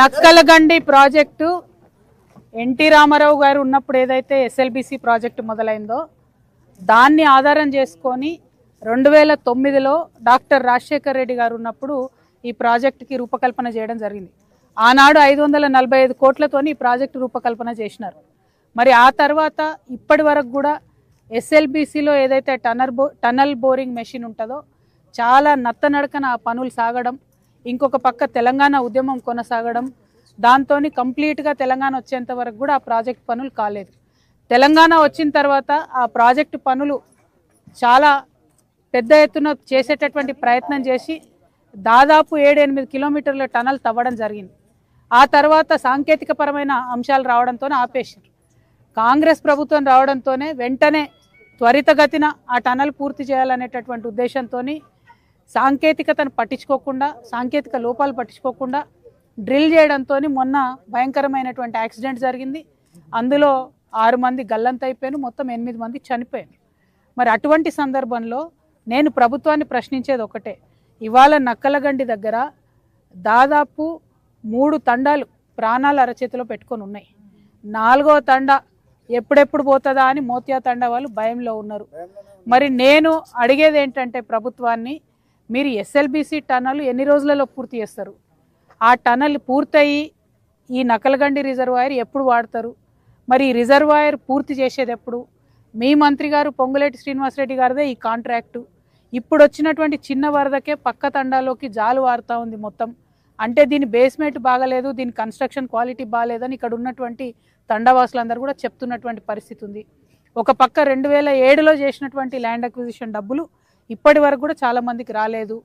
Nakkalagandi project. NT Ramarao గారు ఉన్నప్పుడు ఏదైతే ఎస్ఎల్బిసి ప్రాజెక్టు మొదలైందో దాన్ని ఆధారం చేసుకొని రెండు వేల తొమ్మిదిలో డాక్టర్ రాజశేఖర్ రెడ్డి గారు ఉన్నప్పుడు ఈ ప్రాజెక్టుకి రూపకల్పన చేయడం జరిగింది. ఆనాడు ఐదు వందల నలభై ఐదు కోట్లతోని ఈ ప్రాజెక్టు రూపకల్పన చేసినారు. మరి ఆ తర్వాత ఇప్పటి వరకు కూడా ఎస్ఎల్బిసిలో ఏదైతే టనర్ బో టనల్ బోరింగ్ మెషిన్ ఉంటుందో చాలా నత్తనడకన ఆ పనులు సాగడం ఇంకొక పక్క తెలంగాణ ఉద్యమం కొనసాగడం దాంతో కంప్లీట్గా తెలంగాణ వచ్చేంత వరకు కూడా ఆ ప్రాజెక్ట్ పనులు కాలేదు. తెలంగాణ వచ్చిన తర్వాత ఆ ప్రాజెక్టు పనులు చాలా పెద్ద ఎత్తున చేసేటటువంటి ప్రయత్నం చేసి దాదాపు ఏడు ఎనిమిది కిలోమీటర్ల టనల్ తవ్వడం జరిగింది. ఆ తర్వాత సాంకేతికపరమైన అంశాలు రావడంతో ఆపేసారు కాంగ్రెస్ ప్రభుత్వం రావడంతోనే వెంటనే త్వరితగతిన ఆ టనల్ పూర్తి చేయాలనేటటువంటి ఉద్దేశంతో సాంకేతికతను పట్టించుకోకుండా సాంకేతిక లోపాలు పట్టించుకోకుండా డ్రిల్ చేయడంతో మొన్న భయంకరమైనటువంటి యాక్సిడెంట్ జరిగింది. అందులో ఆరు మంది గల్లంతైపోయారు మొత్తం ఎనిమిది మంది చనిపోయాను మరి అటువంటి సందర్భంలో నేను ప్రభుత్వాన్ని ప్రశ్నించేది ఒకటే. ఇవాళ నక్కలగండి దగ్గర దాదాపు మూడు తండాలు ప్రాణాలు అరచేతిలో పెట్టుకొని ఉన్నాయి. నాలుగో తండా ఎప్పుడెప్పుడు పోతుందా అని మోతియా తండా వాళ్ళు భయంలో ఉన్నారు. మరి నేను అడిగేది ఏంటంటే ప్రభుత్వాన్ని మీరు ఎస్ఎల్బిసి టనల్ ఎన్ని రోజులలో పూర్తి చేస్తారు? ఆ టనల్ పూర్తయి ఈ నకలగండి రిజర్వాయర్ ఎప్పుడు వాడతారు? మరి ఈ రిజర్వాయర్ పూర్తి చేసేది ఎప్పుడు? మీ మంత్రి గారు పొంగులేటి శ్రీనివాసరెడ్డి గారిదే ఈ కాంట్రాక్టు. ఇప్పుడు వచ్చినటువంటి చిన్న వరదకే పక్క తండాలోకి జాలు వారుతూ ఉంది మొత్తం. అంటే దీని బేస్మెంట్ బాగలేదు దీని కన్స్ట్రక్షన్ క్వాలిటీ బాగాలేదని ఇక్కడ ఉన్నటువంటి తండావాసులందరూ కూడా చెప్తున్నటువంటి పరిస్థితి ఉంది. ఒక పక్క రెండు వేల ఏడులో చేసినటువంటి ల్యాండ్ అక్విజిషన్ డబ్బులు ఇప్పటి వరకు కూడా చాలామందికి రాలేదు.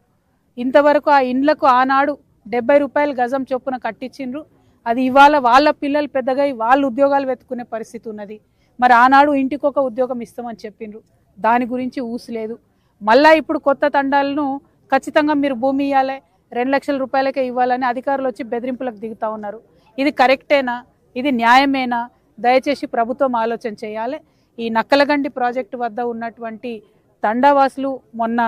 ఇంతవరకు ఆ ఇండ్లకు ఆనాడు డెబ్బై రూపాయలు గజం చొప్పున కట్టించిండ్రు. అది ఇవాళ వాళ్ళ పిల్లలు పెద్దగా అయి వాళ్ళు ఉద్యోగాలు వెతుకునే పరిస్థితి ఉన్నది. మరి ఆనాడు ఇంటికి ఒక ఉద్యోగం ఇస్తామని చెప్పిండ్రు. దాని గురించి ఊసలేదు. మళ్ళా ఇప్పుడు కొత్త తండాలను ఖచ్చితంగా మీరు భూమి ఇవ్వాలి రెండు లక్షల రూపాయలకే ఇవ్వాలని అధికారులు వచ్చి బెదిరింపులకు దిగుతా ఉన్నారు. ఇది కరెక్టేనా? ఇది న్యాయమేనా? దయచేసి ప్రభుత్వం ఆలోచన చేయాలి. ఈ నక్కలగండి ప్రాజెక్టు వద్ద ఉన్నటువంటి తండావాసులు మొన్న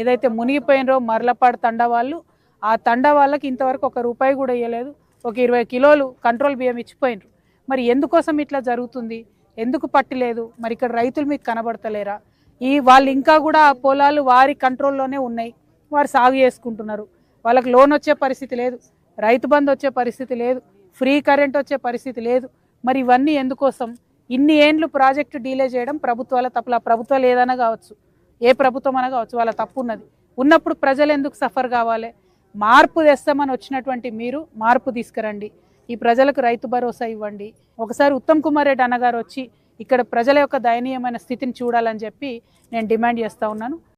ఏదైతే మునిగిపోయినరో మరలపాడు తండా వాళ్ళు ఆ తండా వాళ్ళకి ఇంతవరకు ఒక రూపాయి కూడా ఇవ్వలేదు ఒక ఇరవై కిలోలు కంట్రోల్ బియ్యం ఇచ్చిపోయినరు. మరి ఎందుకోసం ఇట్లా జరుగుతుంది? ఎందుకు పట్టలేదు? మరి ఇక్కడ రైతులు మీకు కనబడతలేరా? ఈ వాళ్ళు ఇంకా కూడా ఆ పొలాలు వారి కంట్రోల్లోనే ఉన్నాయి. వారు సాగు చేసుకుంటున్నారు. వాళ్ళకి లోన్ వచ్చే పరిస్థితి లేదు. రైతు బంద్ వచ్చే పరిస్థితి లేదు. ఫ్రీ కరెంట్ వచ్చే పరిస్థితి లేదు. మరి ఇవన్నీ ఎందుకోసం? ఇన్ని ఏండ్లు ప్రాజెక్టు డీలే చేయడం ప్రభుత్వాల తప్పుల. ప్రభుత్వాలు ఏదైనా కావచ్చు. ఏ ప్రభుత్వం అనగా కావచ్చు వాళ్ళ తప్పు ఉన్నది. ఉన్నప్పుడు ప్రజలు ఎందుకు సఫర్ కావాలి? మార్పు తెస్తామని వచ్చినటువంటి మీరు మార్పు తీసుకురండి. ఈ ప్రజలకు రైతు భరోసా ఇవ్వండి. ఒకసారి ఉత్తమ్ కుమార్ రెడ్డి అన్నగారు వచ్చి ఇక్కడ ప్రజల యొక్క దయనీయమైన స్థితిని చూడాలని చెప్పి నేను డిమాండ్ చేస్తూ ఉన్నాను.